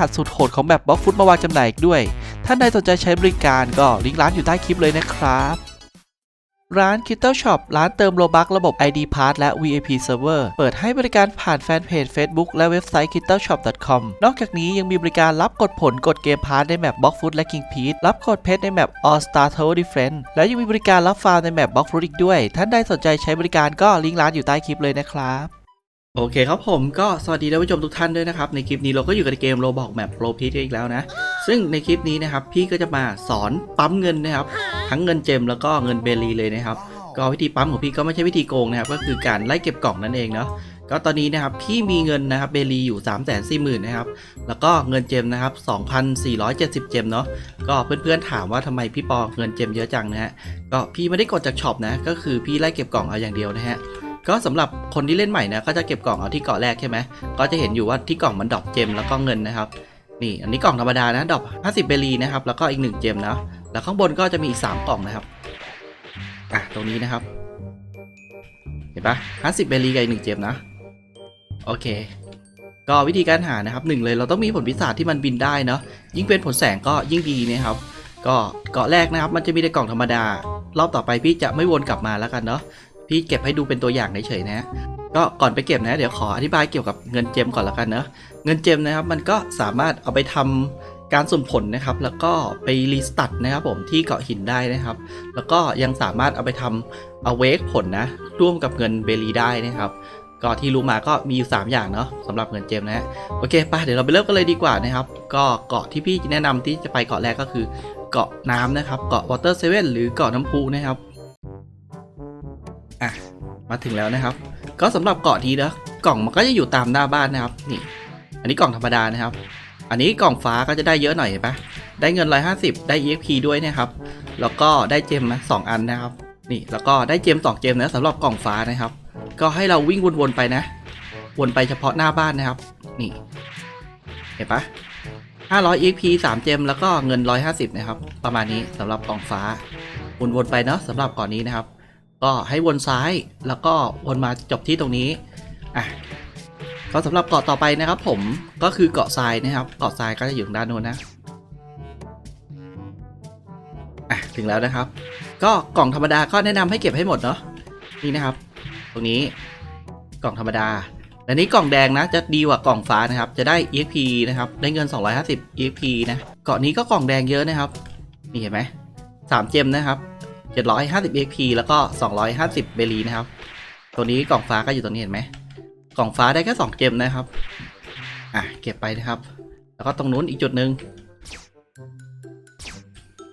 หัสสุดโหดของแบบบล็อกฟุตมาวางจำหน่ายอีกด้วย ท่านใดสนใจใช้บริการก็ลิงก์ร้านอยู่ใต้คลิปเลยนะครับร้าน k i t t l e Shop ร้านเติมโลบักระบบ ID Pass และ VIP Server เปิดให้บริการผ่านแฟนเพจ Facebook และเว็บไซต์ k i t t l e Shop com นอกจากนี้ยังมีบริการรับกดผลกดเกมพาร์ทในแมป Block Foot และ King p e t รับกดเพชรในแมป All Star Tower Defense และยังมีบริการรับฟาร์มในแมป Block Foot อีกด้วย ท่านใดสนใจใช้บริการก็ลิงก์ร้านอยู่ใต้คลิปเลยนะครับ โอเคครับผมก็สวัสดีท่านผู้ชมทุกท่านด้วยนะครับ ในคลิปนี้เราก็อยู่กับเกมโรบอกแมปโรพีทอีกแล้วนะ ซึ่งในคลิปนี้นะครับ พี่ก็จะมาสอนปั๊มเงินนะครับ ทั้งเงินเจมแล้วก็เงินเบลีเลยนะครับ ก็วิธีปั๊มของพี่ก็ไม่ใช่วิธีโกงนะครับ ก็คือการไล่เก็บกล่องนั่นเองเนาะก็ตอนนี้นะครับพี่มีเงินนะครับเบลีอยู่ 3 4 0 0 0 0นะครับแล้วก็เงินเจมนะครับ 2,470 เจมเนาะก็เพื่อนๆถามว่าทำไมพี่ปอเงินเจมเยอะจังนะฮะก็พี่ไม่ได้กดจากช็อปนะก็คือพี่ไล่เก็บกล่องเอาอย่างเดียวนะฮะ ก็สำหรับคนที่เล่นใหม่นะก็จะเก็บกล่องเอาที่เกาะแรกใช่ไหมก็จะเห็นอยู่ว่าที่กล่องมันดรอปเจมแล้วก็เงินนะครับนี่อันนี้กล่องธรรมดานะดรอป50เบลีนะครับแล้วก็อีก 1 เจมนะแล้วข้างบนก็จะมีอีก 3 กล่องนะครับอะตรงนี้นะครับ เห็นปะ50เบลีกับอีก1เจมนะโอเค ก็วิธีการหานะครับหนึ่งเลยเราต้องมีผลพิศาจที่มันบินได้เนาะยิ่งเป็นผลแสงก็ยิ่งดีนะครับก็เกาะแรกนะครับ มันจะมีในกล่องธรรมดารอบต่อไปพี่จะไม่วนกลับมาแล้วกันเนาะ พี่เก็บให้ดูเป็นตัวอย่างเฉยๆนะ ก็ก่อนไปเก็บนะ เดี๋ยวขออธิบายเกี่ยวกับเงินเจมก่อนละกันเนอะเงินเจมนะครับมันก็สามารถเอาไปทำการสุ่มผลนะครับ แล้วก็ไปรีสตัดนะครับผมที่เกาะหินได้นะครับ แล้วก็ยังสามารถเอาไปทำเอาเวกผลนะ ร่วมกับเงินเบลีได้นะครับก็ที่รู้มาก็มีอยู่ 3 อย่างเนาะสำหรับเงินเจมนะฮะโอเคไปเดี๋ยวเราไปเริ่มกันเลยดีกว่านะครับ ก็เกาะที่พี่แนะนำที่จะไปเกาะแรกก็คือ เกาะน้ำนะครับ เกาะวอเตอร์เซเว่นหรือเกาะน้ำพุนะครับ อะมาถึงแล้วนะครับ ก็สำหรับเกาะนี้นะกล่องมันก็จะอยู่ตามหน้าบ้านนะครับนี่ อันนี้กล่องธรรมดานะครับ อันนี้กล่องฟ้าก็จะได้เยอะหน่อยเห็นปะได้เงิน 150 ได้ EXP ด้วยนะครับ แล้วก็ได้เจมสองอันนะครับ นี่แล้วก็ได้เจมสองเจมนะสำหรับกล่องฟ้านะครับ ก็ให้เราวิ่งวนๆไปนะ วนไปเฉพาะหน้าบ้านนะครับ นี่เห็นปะ500 EXP 3 เจม แล้วก็เงิน 150 นะครับ ประมาณนี้สำหรับกล่องฟ้า วนๆไปเนาะสำหรับเก่อนนี้นะครับ ก็ให้วนซ้ายแล้วก็วนมาจบที่ตรงนี้อะก็สำหรับเกาะต่อไปนะครับ ผมก็คือเกาะทรายนะครับ เกาะทรายก็จะอยู่ทางด้านโน้นนะอะถึงแล้วนะครับ ก็กล่องธรรมดาก็แนะนำให้เก็บให้หมดเนาะนี่นะครับ ตรงนี้กล่องธรรมดาและนี้กล่องแดงนะจะดีกว่ากล่องฟ้านะครับ จะได้ EXP นะครับได้เงิน 250 EXP นะเกาะนี้ก็กล่องแดงเยอะนะครับนี่เห็นไหมสามเจมนะครับ 750 EXP แล้วก็ 250 เบลีนะครับ ตัวนี้กล่องฟ้าก็อยู่ตรงนี้เห็นไหม กล่องฟ้าได้แค่2เจมนะครับ อะ เก็บไปนะครับ แล้วก็ตรงนู้นอีกจุดหนึ่ง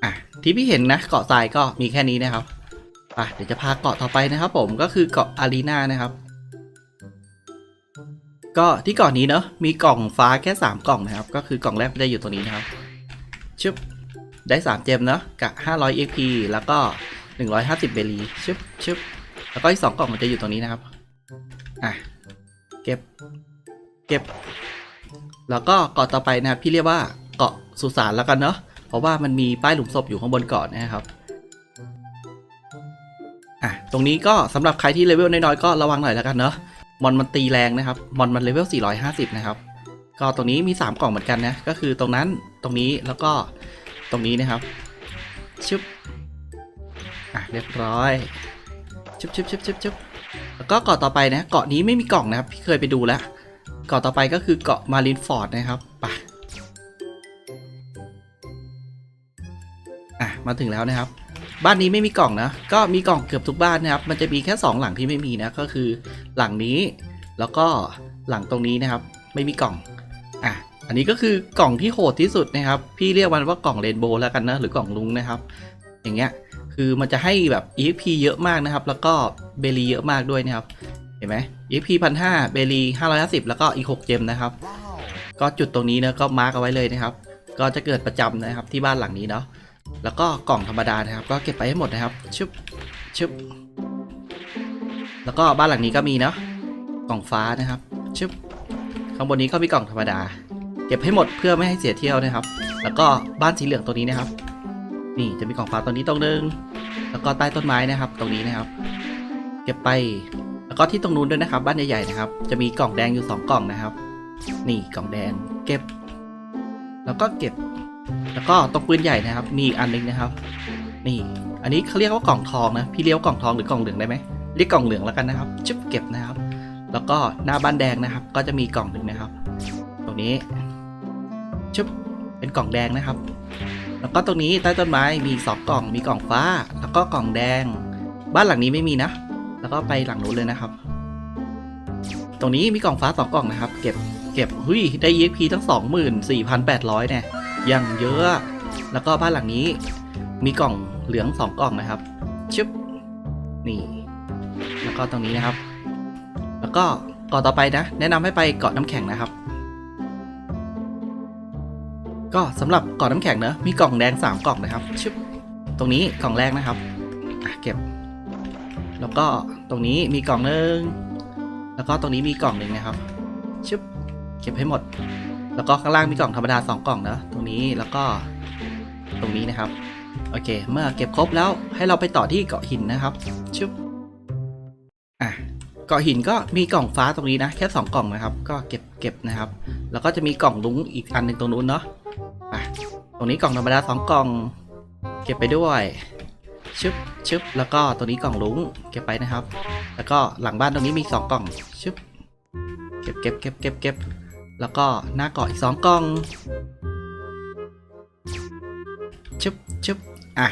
อะ ที่พี่เห็นนะเกาะทรายก็มีแค่นี้นะครับ อะ เดี๋ยวจะพาเกาะต่อไปนะครับ ผม ก็คือเกาะอารีนานะครับ ก็ที่เกาะนี้เนาะมีกล่องฟ้าแค่ 3 กล่องนะครับ ก็คือกล่องแรกจะอยู่ตรงนี้นะครับ ชึบ ได้ 3 เจมเนาะกับ 500 XP แล้วก็ 150 เบลีชึบชึบแล้วก็อีก 2 กล่องมันจะอยู่ตรงนี้นะครับ อะ เก็บ เก็บ แล้วก็เกาะต่อไปนะครับ พี่เรียกว่าเกาะสุสานแล้วกันเนาะ เพราะว่ามันมีป้ายหลุมศพอยู่ข้างบนเกาะนะครับ อะ ตรงนี้ก็สำหรับใครที่เลเวลน้อยๆก็ระวังหน่อยแล้วกันเนาะ มอนมันตีแรงนะครับ มอนมันเลเวล450 นะครับ ก็ตรงนี้มี 3 กล่องเหมือนกันนะ ก็คือตรงนั้น ตรงนี้ แล้วก็ ตรงนี้นะครับชึบอะเรียบร้อยชึบชึบชึบชึบชึบแล้วก็เกาะต่อไปนะ เกาะนี้ไม่มีกล่องนะครับ พี่เคยไปดูแล้ว เกาะต่อไปก็คือเกาะมารินฟอร์ดนะครับไปอะ มาถึงแล้วนะครับ บ้านนี้ไม่มีกล่องนะ ก็มีกล่องเกือบทุกบ้านนะครับ มันจะมีแค่ 2 หลังที่ไม่มีนะ ก็คือหลังนี้ แล้วก็หลังตรงนี้นะครับ ไม่มีกล่อง อะ อันนี้ก็คือกล่องที่โหดที่สุดนะครับ พี่เรียกมันว่ากล่องเรนโบว์แล้วกันนะหรือกล่องลุงนะครับ อย่างเงี้ยคือมันจะให้แบบ EXP เยอะมากนะครับ แล้วก็เบลีเยอะมากด้วยนะครับ เห็นไหม EXP พันห้าเบลีห้าร้อยห้าสิบแล้วก็อีกหกเจมนะครับ ก็จุดตรงนี้นะก็มาร์กเอาไว้เลยนะครับ ก็จะเกิดประจำนะครับที่บ้านหลังนี้เนาะแล้วก็กล่องธรรมดานะครับ ก็เก็บไปให้หมดนะครับชึบชึบแล้วก็บ้านหลังนี้ก็มีเนาะกล่องฟ้านะครับชึบข้างบนนี้ก็มีกล่องธรรมดา เก็บให้หมดเพื่อไม่ให้เสียเที่ยวนะครับ แล้วก็บ้านสีเหลืองตัวนี้นะครับ นี่จะมีกล่องฟ้าตรงนี้ตรงนึง แล้วก็ใต้ต้นไม้นะครับ ตรงนี้นะครับ เก็บไป แล้วก็ที่ตรงนู้นด้วยนะครับ บ้านใหญ่ๆนะครับ จะมีกล่องแดงอยู่สองกล่องนะครับ นี่กล่องแดง เก็บ แล้วก็เก็บ แล้วก็ตรงปืนใหญ่นะครับ มีอันหนึงนะครับ นี่ อันนี้เขาเรียกว่ากล่องทองนะ พี่เรียกว่ากล่องทองหรือกล่องเหลืองได้ไหมเรียกกล่องเหลืองแล้วกันนะครับชึบเก็บนะครับ แล้วก็หน้าบ้านแดงนะครับ ก็จะมีกล่องหนึ่งนะครับ ตรงนี้ ชึบเป็นกล่องแดงนะครับ แล้วก็ตรงนี้ใต้ต้นไม้มีสองกล่องมีกล่องฟ้า แล้วก็กล่องแดง บ้านหลังนี้ไม่มีนะ แล้วก็ไปหลังนู้นเลยนะครับ ตรงนี้มีกล่องฟ้าสองกล่องนะครับ เก็บเก็บหุยได้ EXP ทั้งสองหมื่นสี่พันแปดร้อยเนี่ยยังเยอะ แล้วก็บ้านหลังนี้มีกล่องเหลืองสองกล่องนะครับชึบนี่ แล้วก็ตรงนี้นะครับ แล้วก็เกาะต่อไปนะ แนะนำให้ไปเกาะน้ำแข็งนะครับ ก็สำหรับเกาะน้ำแข็งเนอะมีกล่องแดง 3 กล่องนะครับชึบตรงนี้กล่องแรกนะครับอะเก็บ แล้วก็ตรงนี้มีกล่องหนึงแล้วก็ตรงนี้มีกล่องหนึ่งนะครับชึบเก็บให้หมด แล้วก็ข้างล่างมีกล่องธรรมดา 2 กล่องนะตรงนี้แล้วก็ตรงนี้นะครับโอเค เมื่อเก็บครบแล้วให้เราไปต่อที่เกาะหินนะครับชึบอะเกาะหินก็มีกล่องฟ้าตรงนี้นะ แค่ 2 กล่องนะครับ ก็เก็บเก็บนะครับ แล้วก็จะมีกล่องลุงอีกอันหนึ่งตรงนู้นเนาะ อะตรงนี้กล่องธรรมดาสองกล่อง เก็บไปด้วยชึบชึบแล้วก็ตัวนี้กล่องลุงเก็บไปนะครับ แล้วก็หลังบ้านตรงนี้มีสองกล่องชึบเก็บเก็บเก็บเก็บเก็บแล้วก็หน้าเกาะอีกสองกล่องชึบชึบอะ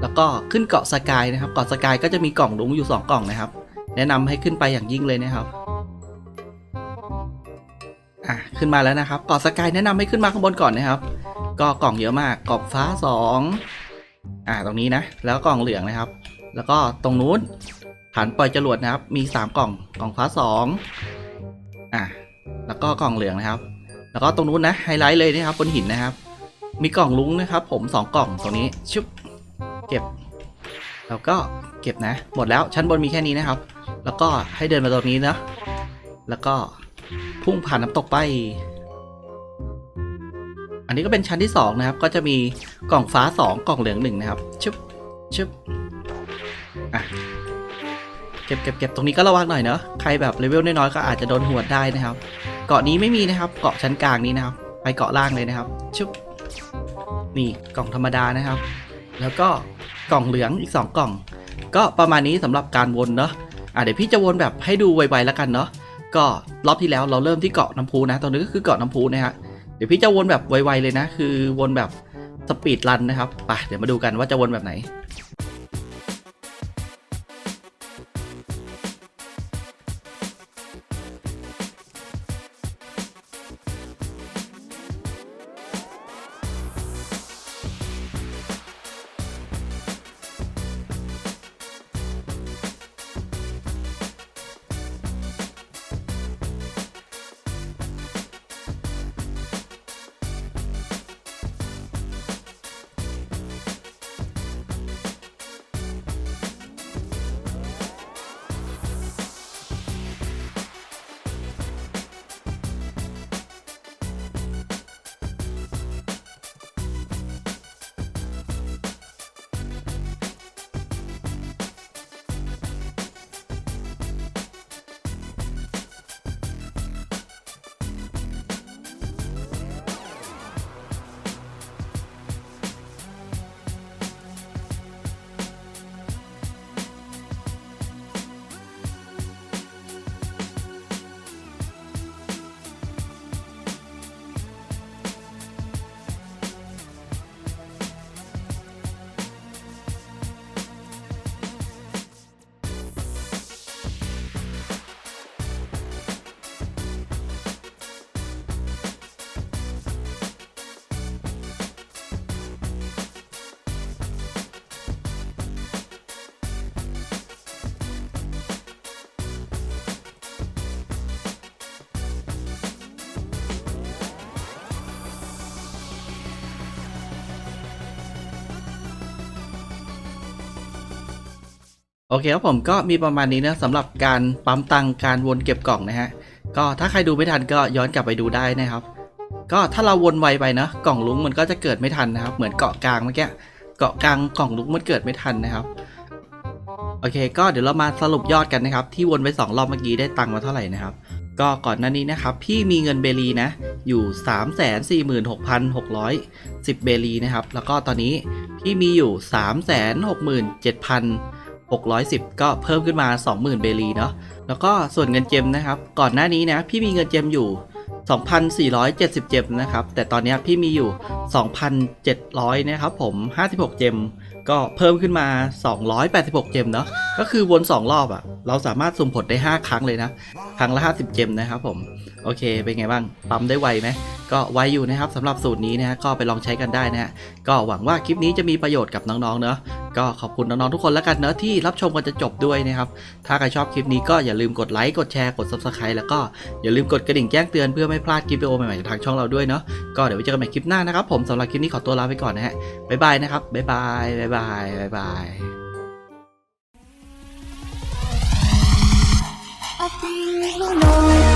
แล้วก็ขึ้นเกาะสกายนะครับ เกาะสกายก็จะมีกล่องลุงอยู่สองกล่องนะครับ แนะนำให้ขึ้นไปอย่างยิ่งเลยนะครับอะขึ้นมาแล้วนะครับ เกาะสกายแนะนำให้ขึ้นมาข้างบนก่อนนะครับ ก็กล่องเยอะมากกล่องฟ้าสองอ่าตรงนี้นะ แล้วกล่องเหลืองนะครับ แล้วก็ตรงนู้นฐานปล่อยจรวดนะครับ มีสามกล่องกล่องฟ้าสองอะแล้วก็กล่องเหลืองนะครับ แล้วก็ตรงนู้นนะไฮไลท์เลยนะครับบนหินนะครับ มีกล่องลุ้งนะครับ ผมสองกล่องตรงนี้ชุบเก็บแล้วก็เก็บนะ หมดแล้วชั้นบนมีแค่นี้นะครับ แล้วก็ให้เดินมาตรงนี้นะแล้วก็พุ่งผ่านน้ำตกไป อันนี้ก็เป็นชั้นที่ 2 นะครับ ก็จะมีกล่องฟ้า 2 กล่องเหลืองหนึ่งนะครับชึบชึบอะเก็บเก็บเก็บตรงนี้ก็ระวังหน่อยเนอะใครแบบเลเวลน้อยๆก็อาจจะโดนหัวดได้นะครับ เกาะนี้ไม่มีนะครับ เกาะชั้นกลางนี้นะครับ ไปเกาะล่างเลยนะครับชึบนี่กล่องธรรมดานะครับ แล้วก็กล่องเหลืองอีก 2 กล่อง ก็ประมาณนี้สำหรับการวนเนาะอะเดี๋ยวพี่จะวนแบบให้ดูไวๆแล้วกันเนาะก็รอบที่แล้วเราเริ่มที่เกาะน้ำพุนะตอนนี้ก็คือเกาะน้ำพุนะฮะ เดี๋ยวพี่จะวนแบบไวๆเลยนะ คือวนแบบสปีดรันนะครับไปเดี๋ยวมาดูกันว่าจะวนแบบไหน โอเคครับผมก็มีประมาณนี้นะสำหรับการปั๊มตังการวนเก็บกล่องนะฮะก็ถ้าใครดูไม่ทันก็ย้อนกลับไปดูได้นะครับ ก็ถ้าเราวนไวไปนะกล่องลุงมันก็จะเกิดไม่ทันนะครับ เหมือนเกาะกลางเมื่อกี้เกาะกลางกล่องลุงมันเกิดไม่ทันนะครับโอเค ก็เดี๋ยวเรามาสรุปยอดกันนะครับ ที่วนไปสองรอบเมื่อกี้ได้ตังค์มาเท่าไหร่นะครับ ก็ก่อนหน้านี้นะครับพี่มีเงินเบลีนะอยู่ 3 4 6 6 10 เบลีนะครับแล้วก็ตอนนี้พี่มีอยู่ 3 6 7 610 ก็เพิ่มขึ้นมา 20,000 เบลีเนาะแล้วก็ส่วนเงินเจมนะครับ ก่อนหน้านี้นะพี่มีเงินเจมอยู่ 2,470 เจมนะครับ แต่ตอนนี้พี่มีอยู่ 2,700 นะครับผม 56 เจม ก็เพิ่มขึ้นมา 286 เจมเนาะ ก็คือวน 2 รอบอะ่ะ เราสามารถสุ่มผลได้ 5 ครั้งเลยนะ ครั้งละ 50 เจมนะครับผม โอเค เป็นไงบ้าง ปั๊มได้ไวไหม ก็ไวอยู่นะครับสำหรับสูตรนี้นะฮะ ก็ไปลองใช้กันได้นะฮะ ก็หวังว่าคลิปนี้จะมีประโยชน์กับน้องๆ เนอะก็ขอบคุณน้องๆ ทุกคนแล้วกันเนอะที่รับชมกันจะจบด้วยนะครับ ถ้าใครชอบคลิปนี้ก็อย่าลืมกดไลค์ กดแชร์ กด subscribe แล้วก็อย่าลืมกดกระดิ่งแจ้งเตือนเพื่อไม่พลาดคลิปวิดีโอใหม่ๆจากทางช่องเราด้วยเนาะ ก็เดี๋ยวไว้เจอกันใหม่คลิปหน้านะครับผมสำหรับคลิปนี้ขอตัวลาไปก่อนนะฮะบ๊ายบายนะครับบ๊ายบายบายบายบาย I think we'll know.